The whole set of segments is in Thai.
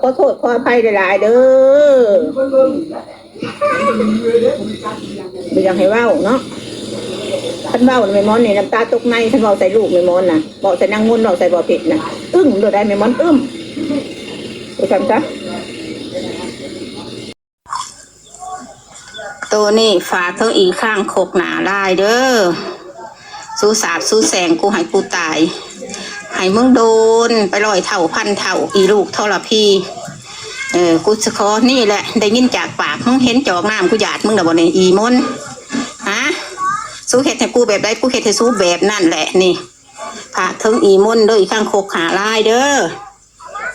ขอโทษขออภัยหลายๆเด้อไม่อยากให้ว้าเนาะท่านเว้าไม่มอนเนี่ยน้ำตาตกในท่านเว้าใส่ลูกไม่มอนนะบอกใส่นางงนบอกใส่บ่อผิดนะอึ้งโดดได้ไม่มอนอึ้มไปทำซะตัวนี่ฝากเทั้งอีกข้างโคกหนาลายเด้อสู้สาบสู้แสงกูให้กูตาย ให้มึงโดน ไปลอยเท่าพันเท่าอีลูกทรพีเออกูจะขอนี่แหละ ได้ยินจากปากมึงเห็นจอกน้ำกูหยาดมึงนะบ่เนี่ยอีมนฮะสู้เห็ดให้กูแบบใดกูเห็ดให้สู้แบบนั่นแหละนี่พระทิงอีมนเด้ออีข้างโคกหาลายเด้อ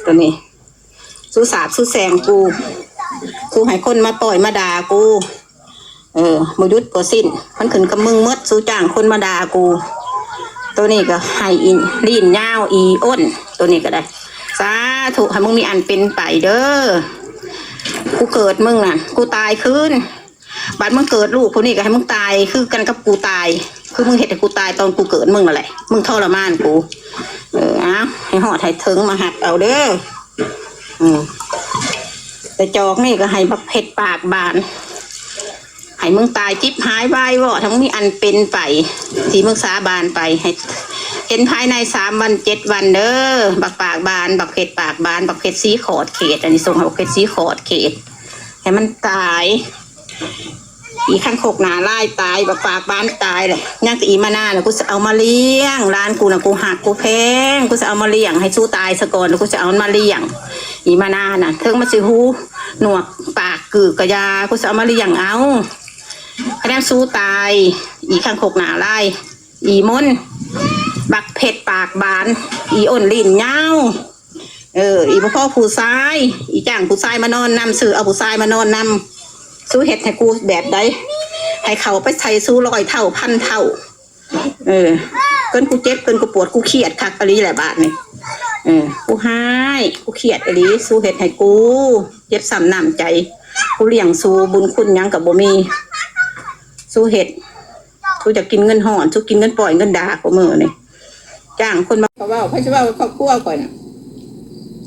ตัวนี้สู้สาบสู้แสงกูสู้ให้คนมาปล่อยมาด่ากู เออมยุดก็สิ้นมันขึ้นกับมึงมดสู้จ้างคนมาด่ากู ตัวนี้ก็ให้อินลีนยาวอีอ้น ตัวนี้ก็ได้สาธุให้มึงมีอันเป็นไปเด้อกูเกิดมึงน่ะ กูตายคืนบัดมึงเกิดลูกคนนี้ก็ให้มึงตายคือกันกับกูตาย คือมึงเห็นแต่กูตายตอนกูเกิดมึงนั่นแหละมึงทรมานกู เออเอาให้หอดให้ถึงมาหักเอาเด้ออืมแต่จอกนี่ก็ให้บักเผ็ดปากบาน ให้มึงตายจิ๊บหายไปวะทั้งมีอันเป็นไปทีมึงสาบานไปให้เห็นภายในสามวันเจ็ดวันเด้อบักปากบาน บักเผ็ดปากบาน บักเผ็ดสีขอดเขต อันนี้ส่งให้บักเผ็ดสีขอดเขตให้มันตาย อีข้างโคกหนาไล่ตายบักปากบานตายเลยย่างกับอีมานาเนี่ยกูจะเอามาเลี้ยงร้านกูนะกูหักกูแพงกูจะเอามาเลี้ยงให้สู้ตายซะก่อนแล้วกูจะเอามาเลี้ยงอีมานาน่ะเทิงมาสิหูหนวกปากกือกระยากูจะเอามาเลี้ยงเอา คะแนนสู้ตาย อีข้างโคกหนาไล่อีมนบักเผ็ดปากบาน อีอ้นลิ้นยาเออ อีพ่อผู้ชาย อีจ้างผู้ชายมานอนนำซื้อเอาผู้ชายมานอนนำสู้เห็ดให้กูแบบใดให้เขาไปใช้สู้ร้อยเท่าพันเท่า เออ เกินกูเจ็บเกินกูปวดกูเครียดคักอะไรแหละบาทนี่เออ กูหายกูเครียดอะไรสู้เห็ดให้กู เจ็บซ้ำนำใจ กูเลี้ยงสู้บุญคุณยังกับบ่มี สู้เห็ดกูจะกินเงินห่อนสู้กินเงินปล่อยเงินดากูมือนี่จ้างคนมาเขาว่าเขาจะว่าครอบครัวก่อนนะ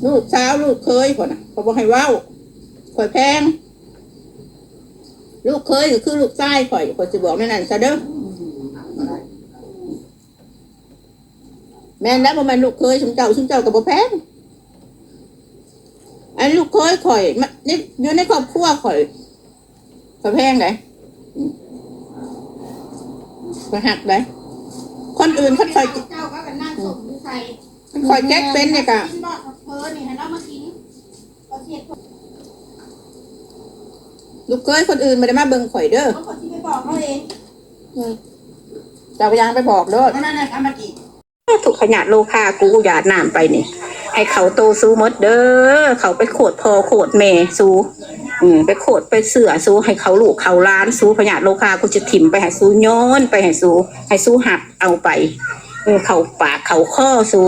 ลูกสาวลูกเคยก่อนนะเขาบอกให้ว้าข่อยแพง ลูกเคยก็คือลูกชายข่อยข่อยจะบอกแม่นั่นซะเด้อแม่นแล้วประมาณลูกเคยชุมเจ้าชุมเจ้ากับบ่แพงอันลูกเคยข่อยมันนี่อยู่ในครอบครัวข่อยข่อยแพงไหน ข่อยหักไหนคนอื่นเขาข่อยเจ้าก็กันนั่งส่งอยู่ใส่ข่อยแจ็คเป็นเนี่ยกะกินบอกกับเธอนี่ให้เรามากินก็เทียบกับลูกเคยคนอื่นไม่ได้มาเบิ่งข่อยเด้อคนที่ไปบอกเขาเองเจ้าก็ยังไปบอกเด้อนั่นน่ะกรรมติถูกขยะโลคากูหยาดน้ำไปนี่ให้เขาโตสู้หมดเด้อเขาไปโขดพอโขดแม่สู้ อืมไปโขดไปเสือสู้ให้เขาลูกเขาล้านสู้พยาโลคากูจะถิ่มไปให้สู้โย้อนไปให้สู้ให้สู้หักเอาไปเออเขาปากเขาข้อสู้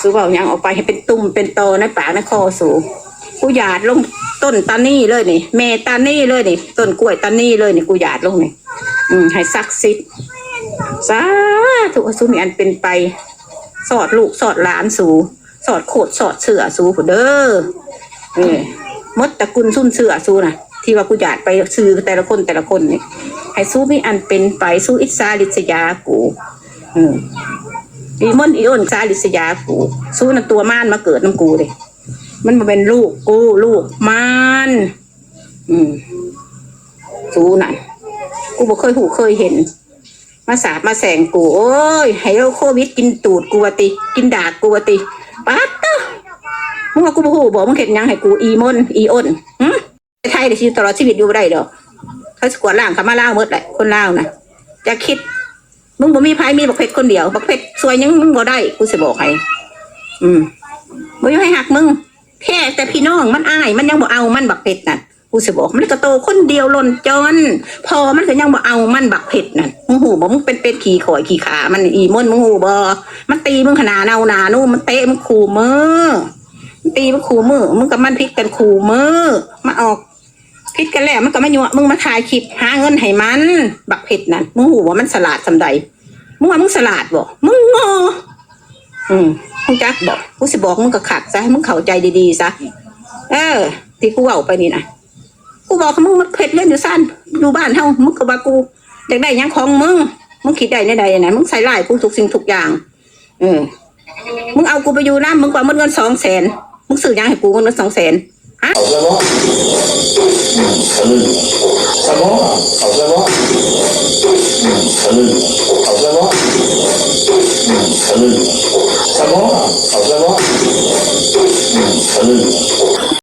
สู้เอายังเอาไปให้เป็นตุ่มเป็นโตในปากในคอสู้กูหยาดลงต้นตานี่เลยนี่แม่ตานี่เลยนี่ต้นกล้วยตานี่เลยนี่กูหยาดลงนี่อืมให้ซักซิดสาธุสูมีอันเป็นไป สอดลูกสอดหลานสูสอดโคดสอดเสือสูผู้เด้อเออ มดตระกุลซุ่นเสือสู้นะที่ว่ากูอยากไปซื้อแต่ละคนแต่ละคนนี่ให้สู้มีอันเป็นไปสู้อิสาลิษยากูอืมอีมอนอีอนซาลิษยากู สู้นั่นตัวม่านมาเกิดน้ำกูเลยมันมาเป็นลูกกูลูกม่านอืมสู้นั่นกูบ่เคยหูเคยเห็น มาสาดมาแสงกู โอ้ยให้โรคโควิดกินตูดกูวติ กินดากกูวติปัดเตอ มึงว่ากูบ่ฮู้บอกมึงเห็นยังให้กูอีมนอีอ้นหึไทยได้ชีวิตตลอดชีวิตอยู่บ่ได้ดอกเขาสกวดล่างเขามาล่าวหมดแหละคนล่าวนะจะคิด มึงบ่มีภัยมีบักเพชรคนเดียวบักเพชรสวยยังมึงบ่ได้กูสิบอกให้อืมบ่อยู่ให้หักมึงแค่แต่พี่น้องมันอายมันยังบ่เอามันบักเพชรน่ะกูสิบอกมันก็โตคนเดียวหล่นจนพอมันก็ยังบ่เอามันบักเผ็ดนั่นมึงหูบ่มึงเป็นเป็ดขี่ข่อยขี่ขา มันอีม่นมึงหูบ่มันตีมึงขนาดเนาหนานู่นมันเตะมึงขู่มือ ตีมึงขู่มือมึงกับมันพิษกันขู่มือมาออกพิษกันแล้วมันก็มายั่วมึงมาถ่ายคลิปหาเงินให้มัน บักเผ็ดนั่นมึงหูว่ามันสลาดสำใดมึงว่ามึงสลาดบ่มึงโง่อืมมึงจักบอกกูสิบอกมึงก็ขัดซะให้มึงเข้าใจดีๆซะเออที่กูเว้าไปนี่นะกูบอกมึงมาเพชรเล่นอยู่สั้นอยู่บ้านเฮามึงก็ว่ากูอยากได้ยังของมึงมึงคิดได้ในใดไหนมึงใส่ร้ายกูทุกสิ่งทุกอย่าง เออมึงเอากูไปอยู่นะมึงกว่ามึงเงินสองแสน มึงสื่อยังให้กูคนละสองแสนฮะเอาซะบ่ทะลึ่งซะบ่เอาซะบ่ทะลึ่งเอาซะบ่ทะลึ่งซะบ่เอาซะบ่ทะลึ่ง